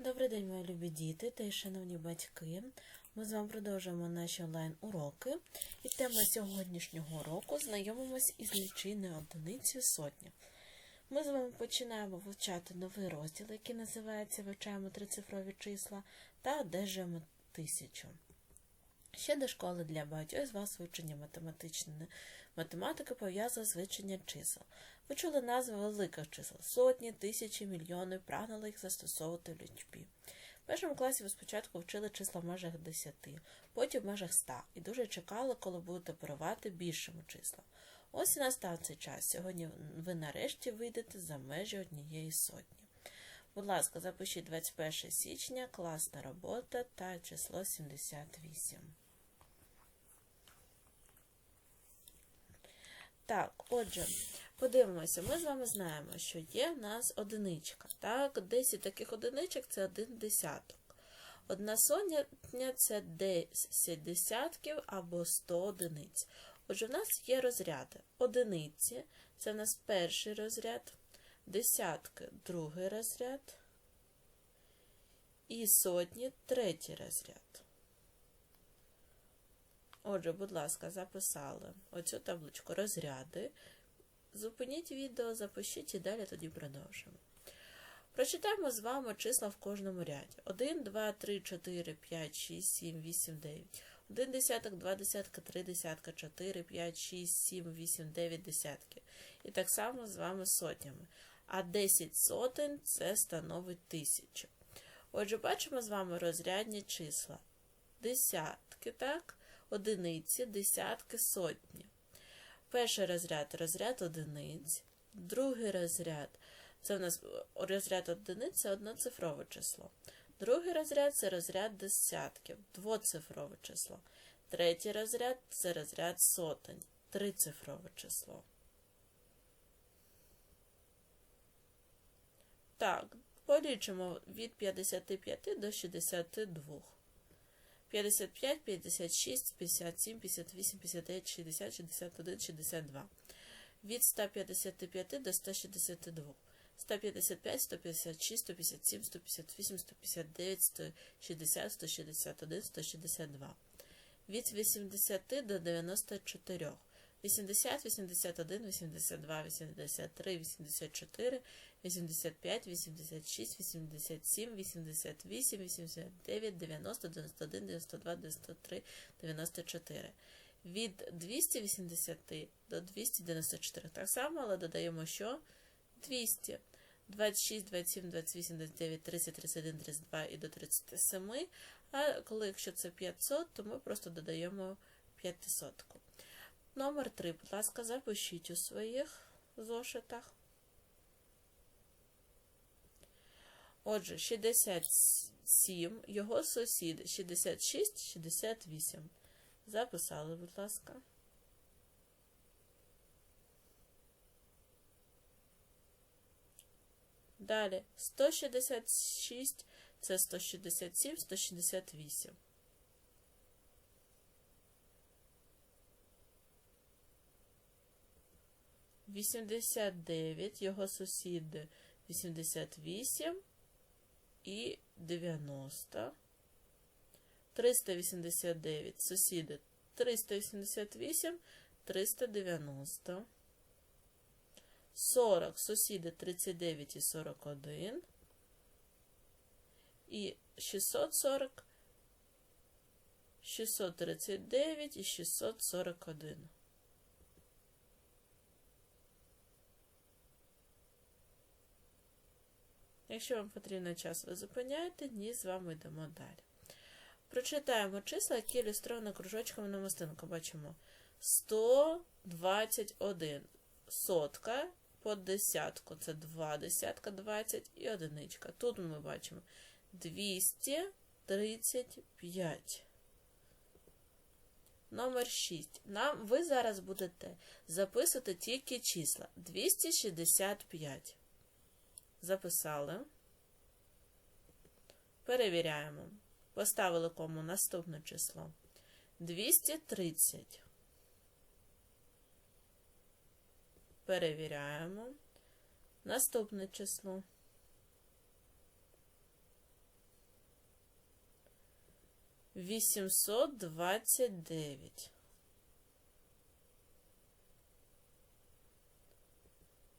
Добрий день, мої любі діти та й шановні батьки. Ми з вами продовжуємо наші онлайн-уроки. І тема сьогоднішнього уроку знайомимось із лічильною одиницею сотня. Ми з вами починаємо вивчати новий розділ, який називається Вивчаємо трицифрові числа та одержуємо тисячу. Ще до школи для багатьох з вас вивчення математичної математики пов'язано з вивченням чисел. Ви чули назви великих чисел сотні, тисячі, мільйони, прагнули їх застосовувати в лічбі. В першому класі ви спочатку вчили числа в межах 10, потім в межах 100 і дуже чекали, коли будете оперувати більшими числами. Ось і настав цей час. Сьогодні ви нарешті вийдете за межі однієї сотні. Будь ласка, запишіть 21 січня, класна робота та число 78. Так, отже, подивимося, ми з вами знаємо, що є в нас одиничка. Так, 10 таких одиничок це один десяток. Одна сотня це 10 десятків або 100 одиниць. Отже, в нас є розряди. Одиниці це в нас перший розряд, десятки другий розряд і сотні третій розряд. Отже, будь ласка, записали оцю табличку розряди. Зупиніть відео, запишіть і далі тоді продовжимо. Прочитаємо з вами числа в кожному ряді. 1, 2, 3, 4, 5, 6, 7, 8, 9. 1 десяток, 2 десятка, 3 десятка, 4, 5, 6, 7, 8, 9 десятків. І так само з вами сотнями. А 10 сотень це становить тисячу. Отже, бачимо з вами розрядні числа. Десятки, так? Одиниці, десятки, сотні. Перший розряд розряд одиниць. Другий розряд це у нас розряд одиниць це одноцифрове число. Другий розряд це розряд десятків, двоцифрове число. Третій розряд це розряд сотень, трицифрове число. Так, полічимо від 55 до 62. 55, 56, 57, 58, 59, 60, 61, 62. Від 155 до 162. 155, 156, 157, 158, 159, 160, 161, 162. Від 80 до 94. 80, 81, 82, 83, 84, 85, 86, 87, 88, 89, 90, 91, 92, 93, 94. Від 280 до 294. Так само, але додаємо що? 200. 26, 27, 28, 29, 30, 31, 32 і до 37. А коли якщо це 500, то ми просто додаємо 500. Номер 3, будь ласка, запишіть у своїх зошитах. Отже, 67, його сусід 66, 68. Записали, будь ласка. Далі 166 це 167, 168. Вісімдесят дев'ять, його сусіди 88 і 90. 389, сусіди 388, 390. 40, сусіди 39 і 41. І 640, 639 і 641. Якщо вам потрібен час, ви зупиняєте, ні, з вами йдемо далі. Прочитаємо числа, які ілюстровані кружочками на мастинку. Бачимо 121. Сотка по десятку. Це 2 десятка, 20 і одиничка. Тут ми бачимо 235. Номер 6. Нам ви зараз будете записувати тільки числа 265. Записали. Перевіряємо. Поставили кому наступне число. 230. Перевіряємо. Наступне число. 829.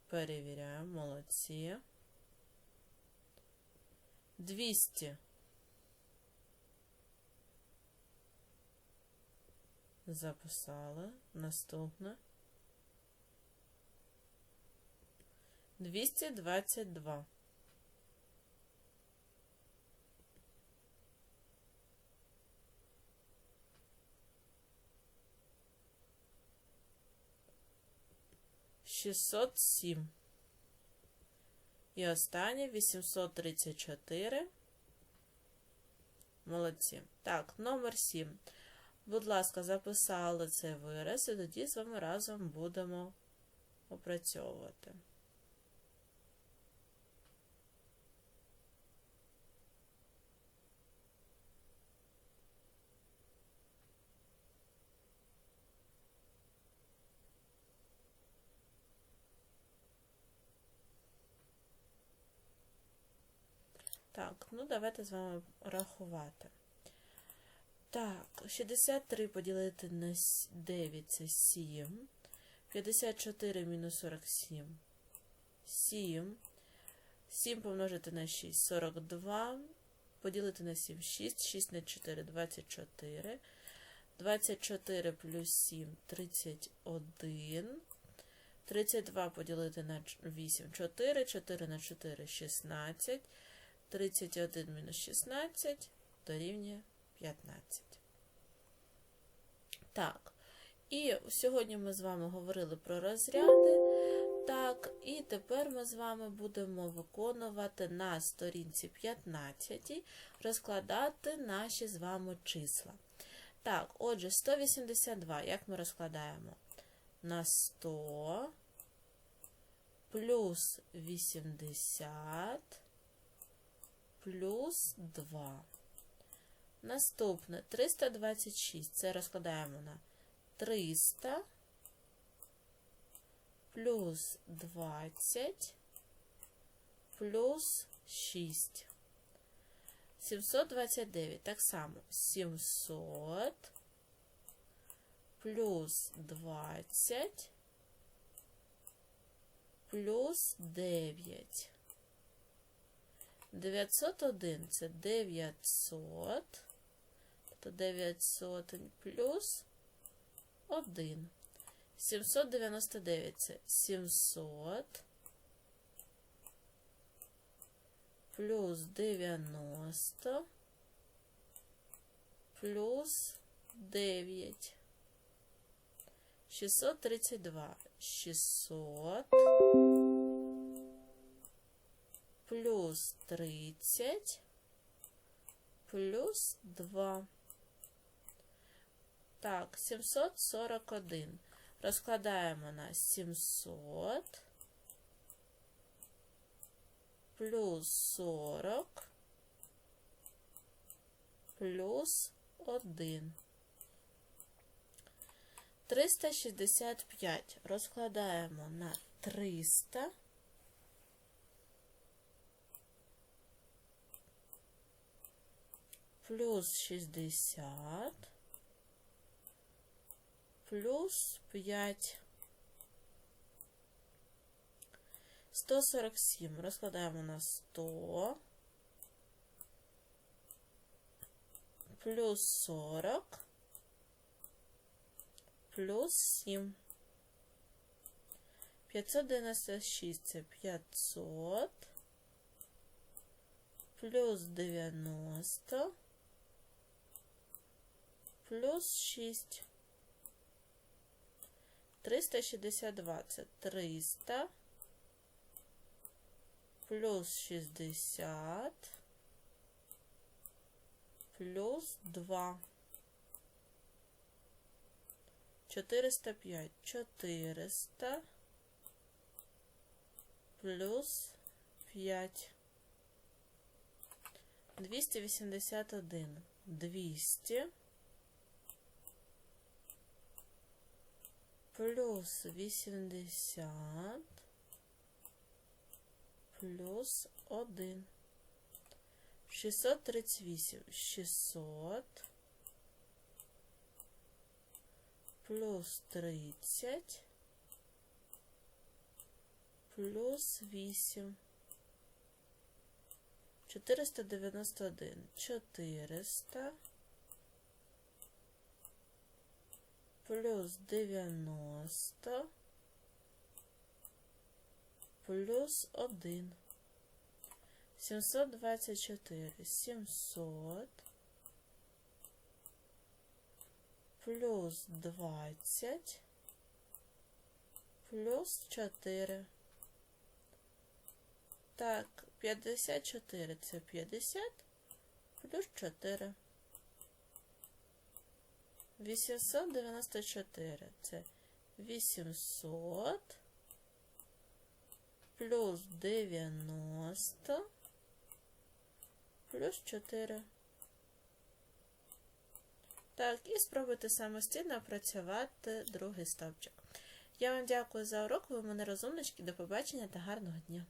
Перевіряємо, молодці. 200. Записали. Наступне. 222. Шістсот сім. І останнє 834. Молодці. Так, номер 7. Будь ласка, записали цей вираз, і тоді з вами разом будемо опрацьовувати. Так, ну давайте з вами рахувати. Так, 63 поділити на 9 це 7. 54 мінус 47. 7. 7 помножити на 6 42. Поділити на 7 6. 6 на 4 24. 24 плюс 7 31. 32 поділити на 8 4. 4 на 4 16. 31 мінус 16 дорівнює 15. Так, і сьогодні ми з вами говорили про розряди. Так, і тепер ми з вами будемо виконувати на сторінці 15, розкладати наші з вами числа. Так, отже, 182, як ми розкладаємо? На 100 плюс 80 плюс 2. Наступне 326. Це розкладаємо на 300 плюс 20 плюс 6. 729. Так само 700 плюс 20 плюс 9. 901 це 900, тобто 900 плюс 1. 799 це 700 плюс 90 плюс 9. 632 600 плюс 30 плюс 2. Так, 741. Розкладаємо на 700 плюс 40 плюс 1. 365 розкладаємо на 300 плюс 60 плюс 5. 147 розкладаємо на 100 плюс 40 плюс 7. 596 це 500 плюс 90 плюс 6. 362 це 300 плюс 60 плюс 2. 405 400 плюс 5. 281 200 плюс 80 плюс 1. 638. 600 плюс 30 плюс 8. 491. 400 плюс 90 плюс 1. 724. 700 плюс 20 плюс 4. Так, 54 це 50 плюс 4. 894 це 800 плюс 90 плюс 4. Так, і спробуйте самостійно опрацювати другий стовпчик. Я вам дякую за урок, ви мене розумнички. До побачення та гарного дня!